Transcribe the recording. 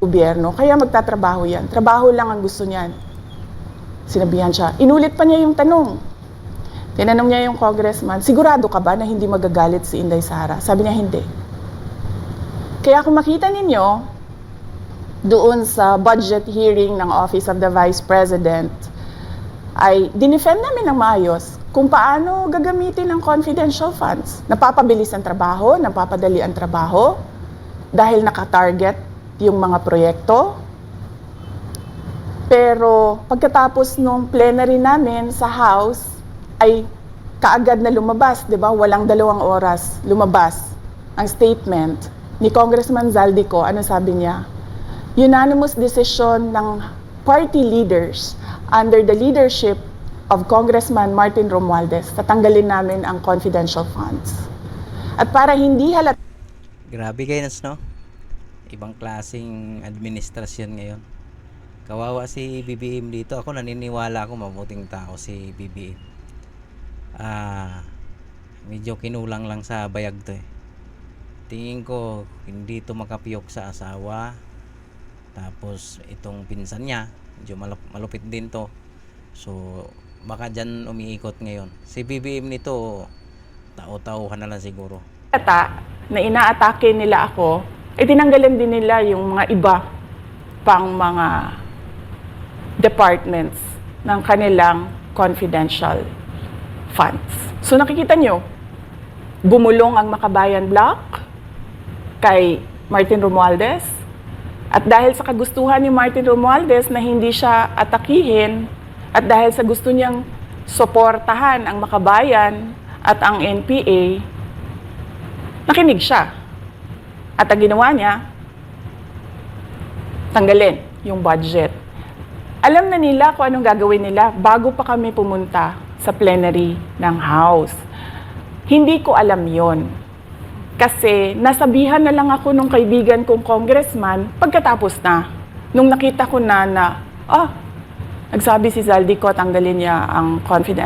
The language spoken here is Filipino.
gobyerno, kaya magtatrabaho yan. Trabaho lang ang gusto niyan. Sinabihan siya. Inulit pa niya yung tanong. Tinanong niya yung congressman, sigurado ka ba na hindi magagalit si Inday Sara? Sabi niya, hindi. Kaya kung makita ninyo, doon sa budget hearing ng Office of the Vice President, ay dinefend namin ng maayos kung paano gagamitin ang confidential funds. Napapabilis ang trabaho, napapadali ang trabaho, dahil nakatarget yung mga proyekto. Pero pagkatapos nung plenary namin sa House, ay kaagad na lumabas, di ba? Walang dalawang oras lumabas ang statement ni Congressman Zaldico. Ano sabi niya? Unanimous decision ng party leaders under the leadership of Congressman Martin Romualdez, tatanggalin namin ang confidential funds. At para hindi halata Grabe kayo, no? Ibang klaseng administrasyon ngayon. Kawawa si BBM dito. Ako naniniwala ako mabuting tao si BBM. Ah, medyo kinulang lang sa bayag to eh. Tingin ko hindi to makapiyok sa asawa. Tapos itong pinsan niya, medyo malup- malupit din to. So baka dyan umiikot ngayon. Si BBM nito, tao-tauhan na lang siguro. na inaatake nila ako, eh tinanggalan din nila yung mga iba pang mga departments ng kanilang confidential funds. So nakikita nyo, bumulong ang Makabayan Block kay Martin Romualdez. At dahil sa kagustuhan ni Martin Romualdez na hindi siya atakihin at dahil sa gusto niyang suportahan ang Makabayan at ang NPA, nakinig siya. At ang ginawa niya, tanggalin yung budget. Alam na nila kung anong gagawin nila bago pa kami pumunta sa plenary ng House. Hindi ko alam yon. Kasi nasabihan na lang ako nung kaibigan kong congressman pagkatapos na. Nung nakita ko na na, ah, nagsabi si Zaldico tanggalin niya ang confidence